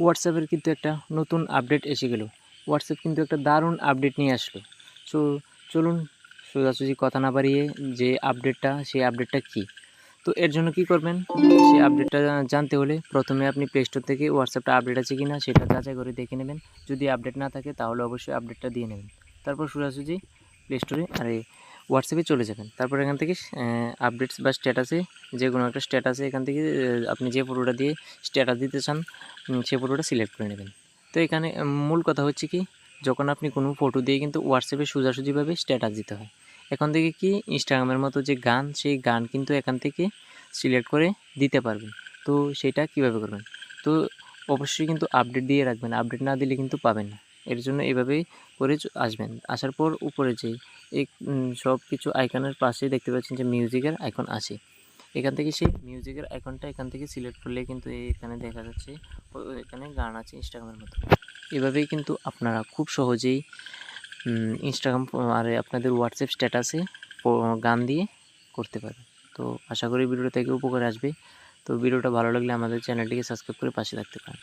হোয়াটসঅ্যাপের কিন্তু একটা নতুন আপডেট এসে গেল। হোয়াটসঅ্যাপ কিন্তু একটা দারুণ আপডেট নিয়ে আসলো। সো চলুন সোজাসুজি কথা না বাড়িয়ে যে আপডেটটা সেই আপডেটটা কী? তো এর জন্য কি করবেন? সেই আপডেটটা জানতে হলে প্রথমে আপনি প্লে স্টোর থেকে হোয়াটসঅ্যাপটা আপডেট আছে কি না সেটা যাচাই করে দেখে নেবেন। যদি আপডেট না থাকে তাহলে অবশ্যই আপডেটটা দিয়ে নেবেন। তারপর সোজাসুজি প্লে স্টোরে আরে হোয়াটসঅ্যাপে চলে যাবেন। তারপর এখান থেকে আপডেটস বা স্ট্যাটাসে যে কোনো একটা স্ট্যাটাসে এখান থেকে আপনি যে ফটোটা দিয়ে স্ট্যাটাস দিতে চান সেই ফটোটা সিলেক্ট করে নেবেন। তো এখানে মূল কথা হচ্ছে কি, যখন আপনি কোনো ফটো দিয়ে কিন্তু হোয়াটসঅ্যাপে সোজাসুজিভাবে স্ট্যাটাস দিতে হয়। এখান থেকে কি ইনস্টাগ্রামের মতো যে গান, সেই গান কিন্তু এখান থেকে সিলেক্ট করে দিতে পারবেন। তো সেটা কীভাবে করবেন? তো অবশ্যই কিন্তু আপডেট দিয়ে রাখবেন। আপডেট না দিলে কিন্তু পাবেন না। এর জন্য এভাবেই করে আসবেন। আসার পর উপরে যে এই সব কিছু আইকনের পাশে দেখতে পাচ্ছেন যে মিউজিকের আইকন আছে। এখান থেকে সেই মিউজিকের আইকনটা এখান থেকে সিলেক্ট করলে কিন্তু এখানে দেখা যাচ্ছে এখানে গান আছে ইনস্টাগ্রামের মতো। এভাবেই কিন্তু আপনারা খুব সহজেই ইনস্টাগ্রাম আর আপনাদের হোয়াটসঅ্যাপ স্ট্যাটাসে গান দিয়ে করতে পারবেন। তো আশা করি ভিডিওটা থেকে উপকার আসবে। তো ভিডিওটা ভালো লাগলে আমাদের চ্যানেলটিকে সাবস্ক্রাইব করে পাশে রাখতে পারেন।